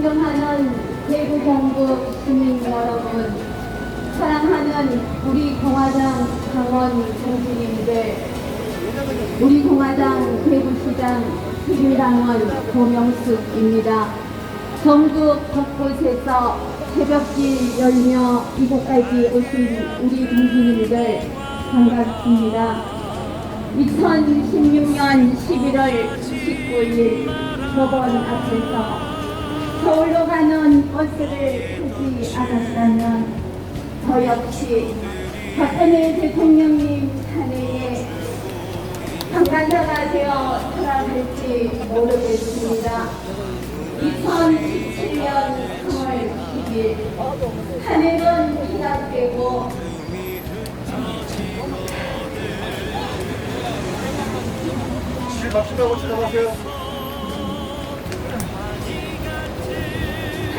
존경하는 대구 경북 시민 여러분, 사랑하는 우리 공화당 당원 동지님들, 우리 공화당 대구시장 기류당원 고명숙입니다. 전국 곳곳에서 새벽길 열며 이곳까지 오신 우리 동지님들 반갑습니다. 2016년 11월 19일 법원 앞에서 서울로 가는 버스를 타지 않았다면 저 역시 박근혜 대통령님 차례에 당간자가 되어 살아갈지 모르겠습니다. 2017년 3월 10일 하늘은 기각되고 실 박수하고 지나가세요.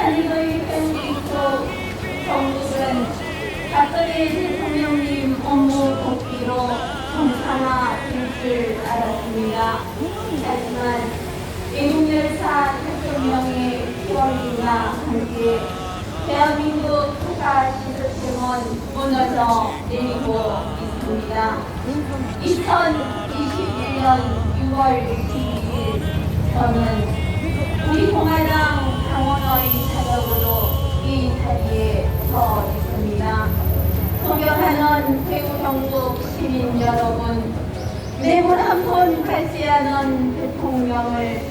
편지 속 정국은 박근혜 대통령님 업무 복귀로 정상화 될 줄 알았습니다. 하지만 외국열사 대통령의 피원과 함께 대한민국 국가 시스템은 무너져 내리고 있습니다. 2021년 6월 12일 저는 우리 공화당 않은 대통령을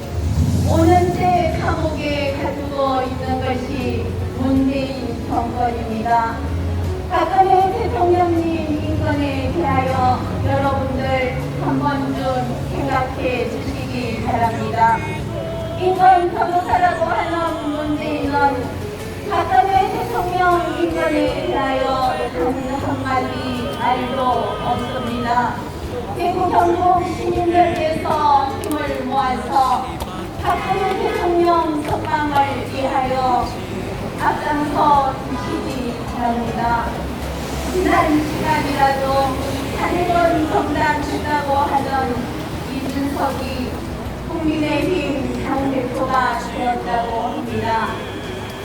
5년째 감옥에 가두고 있는 것이 문재인 정권입니다. 박근혜 대통령님 인권에 대하여 여러분들 한 번쯤 생각해 주시기 바랍니다. 인권 변호사라 대구 경북 시민들께서 힘을 모아서 박근혜 대통령 석방을 위하여 앞장서 주시기 바랍니다. 지난 시간이라도 하늘은 정당하다고 하던 이준석이 국민의힘 당대표가 되었다고 합니다.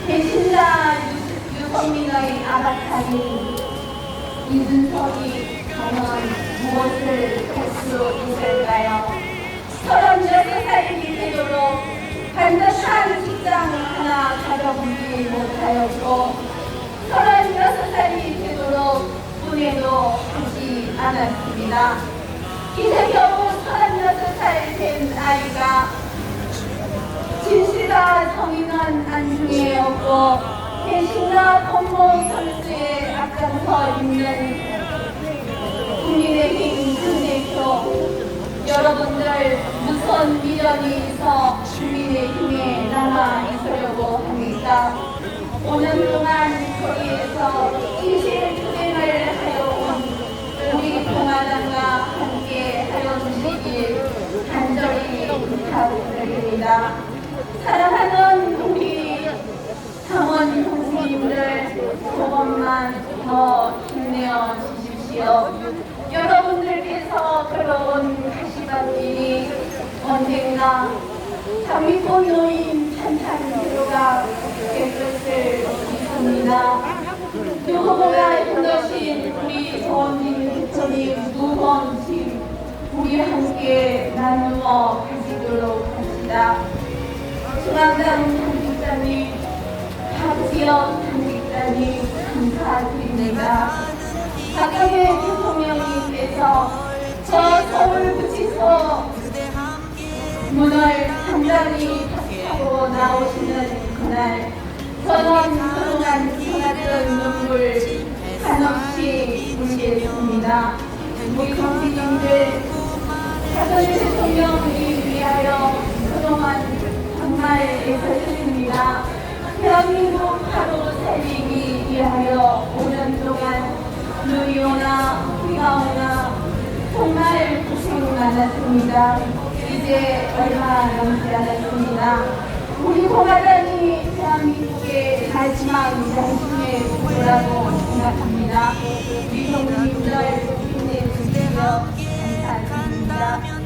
배신자 유- 유성민의 아바타인 이준석이 과연 무엇을 할수 있을까요? 36살이 되도록 반듯한 직장 하나 가져보지 못하였고 36살이 되도록 분해도 하지 않았습니다. 이제 겨우 36살 된 아이가 진실과 정의는 안중에 없고 배신과 공모 선수에 앞장서 있는 국민의힘 무슨 미련이 있어 국민의 힘에 남아 있으려고 합니까? 5년 동안 거기에서 진실 투쟁을 하여 온 우리 공화당과 함께 하여 주시길 간절히 부탁드립니다. 사랑하는 우리 당원 동지님들 조금만 더 힘내어 주십시오. 여러분들께서 걸어온 가시밭길이 언젠가 장미꽃 노인 찬찬대로가 될 것을 믿습니다. 누구보다 힘드신 우리 조원진 대표님 무번짐 우리 함께 나누어 가시도록 합시다. 중앙당 당직자님, 박지영 당직자님 감사드립니다. 박근혜 대통령님께서 저 서울구치소 문을 단단히 탁하고 나오시는 그날 저는 눈물 한없이 울겠습니다. 우리 국민님들 박근혜 대통령을 위하여 그동안 정말 애쓰셨습니다. 대한민국 하루 살리기 위하여 5년 동안 눈이 오나 비가 오나 정말 고생 많았습니다. 이제 얼마 남지 않았습니다. 우리 공화당이 대한민국의 마지막 부 부라고 생각합니다. 우리 동지님들 힘내주시며 감사드립니다.